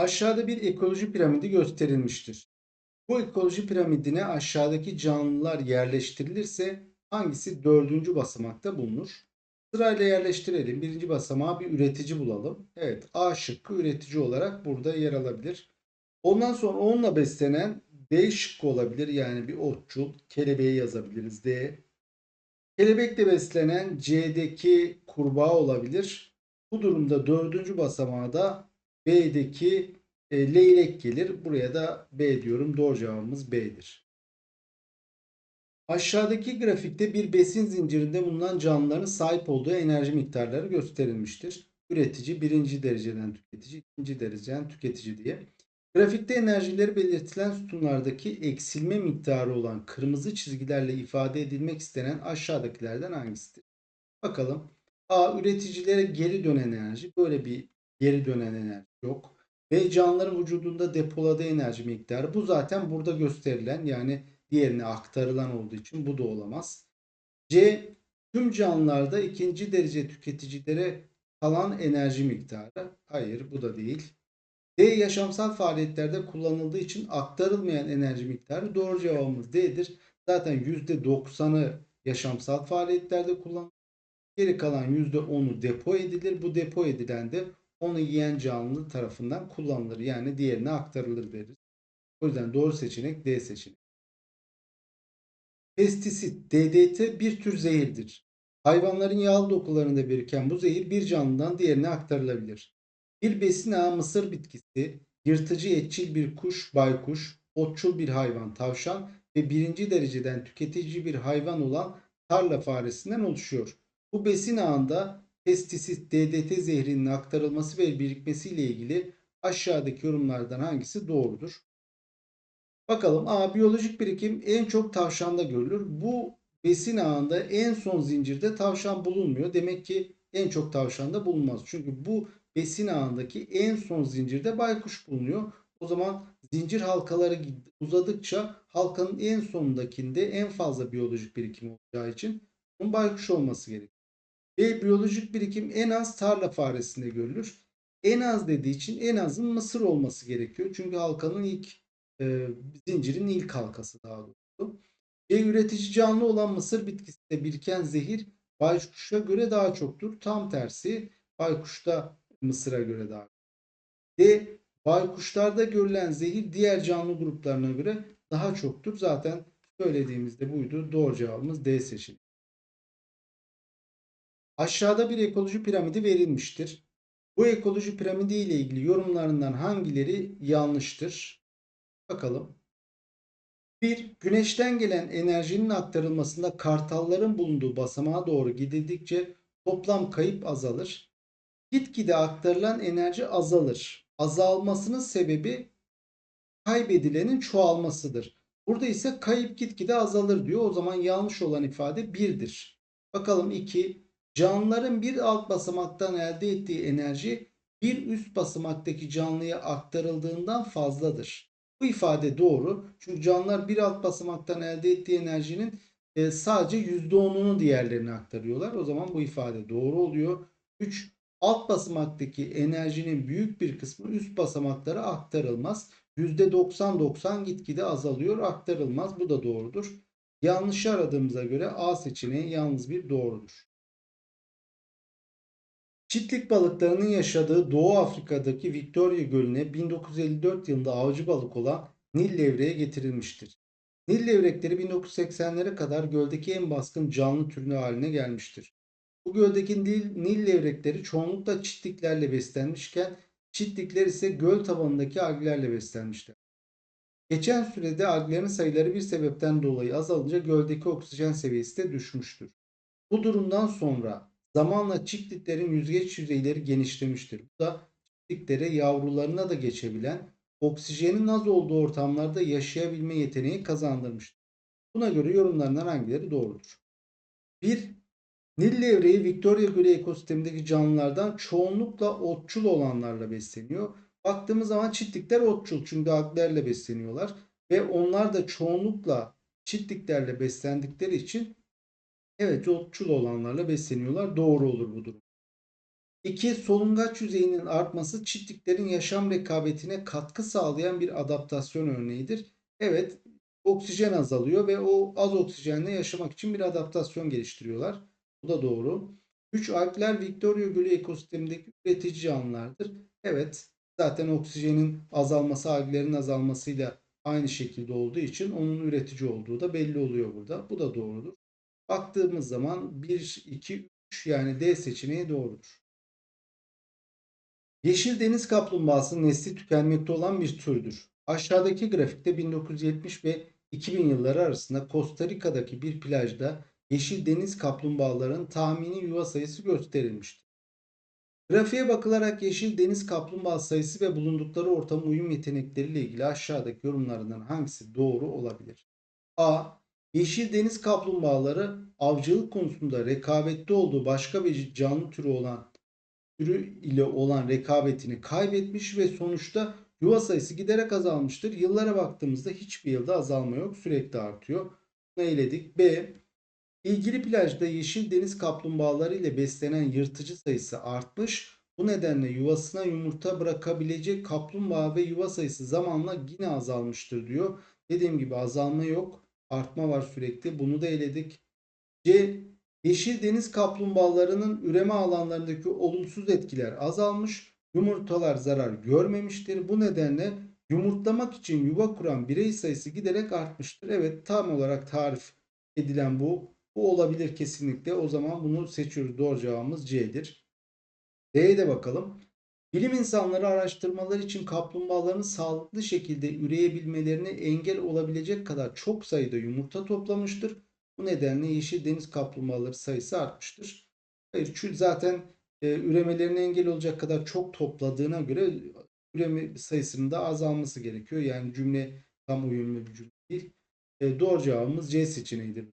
Aşağıda bir ekoloji piramidi gösterilmiştir. Bu ekoloji piramidine aşağıdaki canlılar yerleştirilirse hangisi dördüncü basamakta bulunur? Sırayla yerleştirelim. Birinci basamağa bir üretici bulalım. Evet A şıkkı üretici olarak burada yer alabilir. Ondan sonra onunla beslenen D şıkkı olabilir. Yani bir otçul. Kelebeği yazabiliriz D. Kelebekle beslenen C'deki kurbağa olabilir. Bu durumda dördüncü basamağa da B'deki e, leylek gelir. Buraya da B diyorum. Doğru cevabımız B'dir. Aşağıdaki grafikte bir besin zincirinde bulunan canlıların sahip olduğu enerji miktarları gösterilmiştir. Üretici birinci dereceden tüketici, ikinci dereceden tüketici diye. Grafikte enerjileri belirtilen sütunlardaki eksilme miktarı olan kırmızı çizgilerle ifade edilmek istenen aşağıdakilerden hangisidir? Bakalım. A. Üreticilere geri dönen enerji. Böyle bir geri dönen enerji yok. B. Canlıların vücudunda depoladığı enerji miktarı. Bu zaten burada gösterilen yani diğerine aktarılan olduğu için bu da olamaz. C. Tüm canlılarda ikinci derece tüketicilere kalan enerji miktarı. Hayır bu da değil. D. Yaşamsal faaliyetlerde kullanıldığı için aktarılmayan enerji miktarı. Doğru cevabımız D'dir. Zaten %90'ı yaşamsal faaliyetlerde kullanılır. Geri kalan %10'u depo edilir. Bu depo edilen de onu yiyen canlı tarafından kullanılır. Yani diğerine aktarılır deriz. O yüzden doğru seçenek D seçeneği. Pestisit DDT bir tür zehirdir. Hayvanların yağlı dokularında biriken bu zehir bir canlıdan diğerine aktarılabilir. Bir besin ağı mısır bitkisi, yırtıcı etçil bir kuş baykuş, otçul bir hayvan tavşan ve birinci dereceden tüketici bir hayvan olan tarla faresinden oluşuyor. Bu besin ağında pestisit DDT zehrinin aktarılması ve birikmesiyle ilgili aşağıdaki yorumlardan hangisi doğrudur? Bakalım A biyolojik birikim en çok tavşanda görülür. Bu besin ağında en son zincirde tavşan bulunmuyor. Demek ki en çok tavşanda bulunmaz. Çünkü bu besin ağındaki en son zincirde baykuş bulunuyor. O zaman zincir halkaları uzadıkça halkanın en sonundakinde en fazla biyolojik birikim olacağı için bunun baykuş olması gerekiyor. Ve biyolojik birikim en az tarla faresinde görülür. En az dediği için en azın mısır olması gerekiyor. Çünkü halkanın ilk e, zincirin ilk halkası daha doğrusu. Ve üretici canlı olan mısır bitkisinde biriken zehir baykuşa göre daha çoktur. Tam tersi baykuşta mısıra göre daha Ve baykuşlarda görülen zehir diğer canlı gruplarına göre daha çoktur. Zaten söylediğimizde buydu. Doğru cevabımız D seçeneği. Aşağıda bir ekoloji piramidi verilmiştir. Bu ekoloji piramidi ile ilgili yorumlarından hangileri yanlıştır? Bakalım. 1. Güneşten gelen enerjinin aktarılmasında kartalların bulunduğu basamağa doğru gidildikçe toplam kayıp azalır. Gitgide aktarılan enerji azalır. Azalmasının sebebi kaybedilenin çoğalmasıdır. Burada ise kayıp gitgide azalır diyor. O zaman yanlış olan ifade 1'dir. Bakalım 2. Canlıların bir alt basamaktan elde ettiği enerji bir üst basamaktaki canlıya aktarıldığından fazladır. Bu ifade doğru. Çünkü canlılar bir alt basamaktan elde ettiği enerjinin e, sadece %10'unu diğerlerine aktarıyorlar. O zaman bu ifade doğru oluyor. 3. Alt basamaktaki enerjinin büyük bir kısmı üst basamaklara aktarılmaz. %90-90 gitgide azalıyor, aktarılmaz. Bu da doğrudur. Yanlışı aradığımıza göre A seçeneği yalnız bir doğrudur. Çitlik balıklarının yaşadığı Doğu Afrika'daki Victoria Gölü'ne 1954 yılında avcı balık olan Nil levreği getirilmiştir. Nil levrekleri 1980'lere kadar göldeki en baskın canlı türünü haline gelmiştir. Bu göldeki Nil, Nil levrekleri çoğunlukla çitliklerle beslenmişken çitlikler ise göl tabanındaki alglerle beslenmişler. Geçen sürede alglerin sayıları bir sebepten dolayı azalınca göldeki oksijen seviyesi de düşmüştür. Bu durumdan sonra Zamanla çiftliklerin yüzgeç yüzeyleri genişlemiştir. Bu da çiftliklere yavrularına da geçebilen, oksijenin az olduğu ortamlarda yaşayabilme yeteneği kazandırmıştır. Buna göre yorumlarından hangileri doğrudur? 1. Nil levreği Victoria Gölü ekosistemindeki canlılardan çoğunlukla otçul olanlarla besleniyor. Baktığımız zaman çiftlikler otçul çünkü alglerle besleniyorlar ve onlar da çoğunlukla çiftliklerle beslendikleri için Evet otçul olanlarla besleniyorlar. Doğru olur bu durum. 2. Solungaç yüzeyinin artması çiftliklerin yaşam rekabetine katkı sağlayan bir adaptasyon örneğidir. Evet, oksijen azalıyor ve o az oksijenle yaşamak için bir adaptasyon geliştiriyorlar. Bu da doğru. 3. Alpler Victoria Gölü ekosistemindeki üretici canlılardır. Evet, zaten oksijenin azalması alglerin azalmasıyla aynı şekilde olduğu için onun üretici olduğu da belli oluyor burada. Bu da doğrudur. Baktığımız zaman 1, 2, 3 yani D seçeneği doğrudur. Yeşil deniz kaplumbağasının nesli tükenmekte olan bir türdür. Aşağıdaki grafikte 1970 ve 2000 yılları arasında Costa Rica'daki bir plajda yeşil deniz kaplumbağalarının tahmini yuva sayısı gösterilmiştir. Grafiğe bakılarak yeşil deniz kaplumbağa sayısı ve bulundukları ortam uyum yetenekleriyle ilgili aşağıdaki yorumlardan hangisi doğru olabilir? A. Yeşil deniz kaplumbağaları avcılık konusunda rekabetli olduğu başka bir canlı türü olan türü ile olan rekabetini kaybetmiş ve sonuçta yuva sayısı giderek azalmıştır. Yıllara baktığımızda hiçbir yılda azalma yok. Sürekli artıyor. Bunu eledik. B. İlgili plajda yeşil deniz kaplumbağaları ile beslenen yırtıcı sayısı artmış. Bu nedenle yuvasına yumurta bırakabilecek kaplumbağa ve yuva sayısı zamanla yine azalmıştır diyor. Dediğim gibi azalma yok. Artma var sürekli. Bunu da eledik. C. Yeşil deniz kaplumbağalarının üreme alanlarındaki olumsuz etkiler azalmış. Yumurtalar zarar görmemiştir. Bu nedenle yumurtlamak için yuva kuran birey sayısı giderek artmıştır. Evet tam olarak tarif edilen bu. Bu olabilir kesinlikle. O zaman bunu seçiyoruz. Doğru cevabımız C'dir. D'ye de bakalım. Bilim insanları araştırmalar için kaplumbağaların sağlıklı şekilde üreyebilmelerine engel olabilecek kadar çok sayıda yumurta toplamıştır. Bu nedenle yeşil deniz kaplumbağaları sayısı artmıştır. Hayır, çünkü zaten e, üremelerine engel olacak kadar çok topladığına göre üreme sayısının da azalması gerekiyor. Yani cümle tam uyumlu bir cümle değil. E, doğru cevabımız C seçeneğidir.